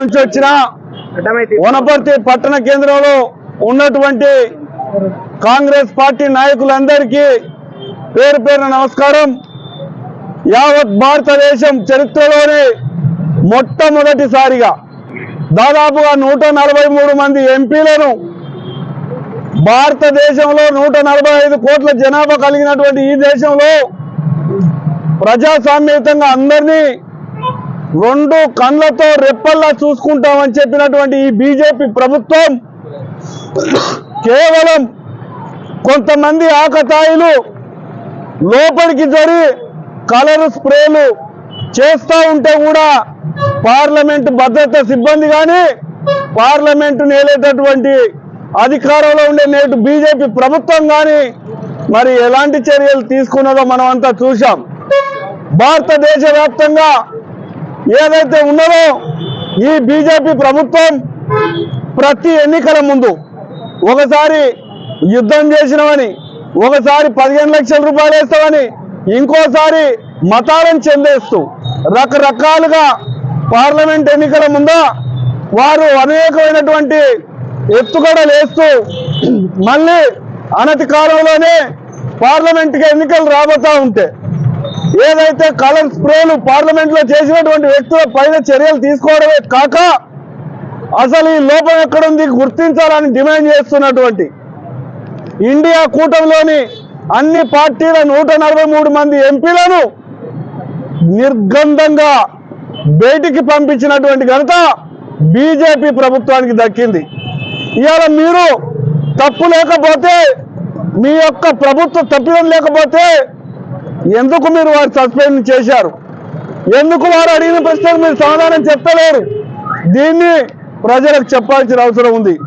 నుంచి వచ్చిన వనపర్తి పట్టణ కేంద్రంలో ఉన్నటువంటి కాంగ్రెస్ పార్టీ నాయకులందరికీ పేరు పేరున నమస్కారం. యావత్ భారతదేశం చరిత్రలోనే మొట్టమొదటిసారిగా దాదాపుగా నూట నలభై మూడు మంది ఎంపీలను భారతదేశంలో నూట నలభై ఐదు కోట్ల జనాభా కలిగినటువంటి ఈ దేశంలో ప్రజాస్వామ్యతంగా అందరినీ రెండు కండ్లతో రెప్పల్లా చూసుకుంటామని చెప్పినటువంటి ఈ బీజేపీ ప్రభుత్వం కేవలం కొంతమంది ఆకతాయిలు లోపలికి జరి కలర్ స్ప్రేలు చేస్తూ ఉంటే కూడా పార్లమెంట్ భద్రత సిబ్బంది కానీ పార్లమెంటు నేలేటటువంటి అధికారంలో ఉండే నేటి బీజేపీ ప్రభుత్వం కానీ మరి ఎలాంటి చర్యలు తీసుకున్నదో మనం అంతా చూశాం. భారతదేశ వ్యాప్తంగా ఏదైతే ఉన్నదో ఈ బీజేపీ ప్రభుత్వం ప్రతి ఎన్నికల ముందు ఒకసారి యుద్ధం చేసినవని ఒకసారి పదిహేను లక్షల రూపాయలు వేస్తామని ఇంకోసారి మతాలను చెందేస్తూ రకరకాలుగా పార్లమెంట్ ఎన్నికల ముందు వారు అనేకమైనటువంటి ఎత్తుగడ లేస్తూ మళ్ళీ అనతి కాలంలోనే పార్లమెంట్కి ఎన్నికలు రాబోతా ఉంటే ఏదైతే కలర్ స్ప్రేలు పార్లమెంట్లో చేసినటువంటి వ్యక్తుల పైన చర్యలు తీసుకోవడమే కాక అసలు ఈ లోపం ఎక్కడుంది గుర్తించాలని డిమాండ్ చేస్తున్నటువంటి ఇండియా కూటమిలోని అన్ని పార్టీల నూట నలభై మూడు మంది ఎంపీలను నిర్గంధంగా బయటికి పంపించినటువంటి ఘనత బీజేపీ ప్రభుత్వానికి దక్కింది. ఇవాళ మీరు తప్పు లేకపోతే మీ యొక్క ప్రభుత్వ తప్పిదం లేకపోతే ఎందుకు మీరు వారు సస్పెండ్ చేశారు? ఎందుకు వారు అడిగిన ప్రశ్నలు మీరు సమాధానం చెప్పలేరు? దీన్ని ప్రజలకు చెప్పాల్సిన అవసరం ఉంది.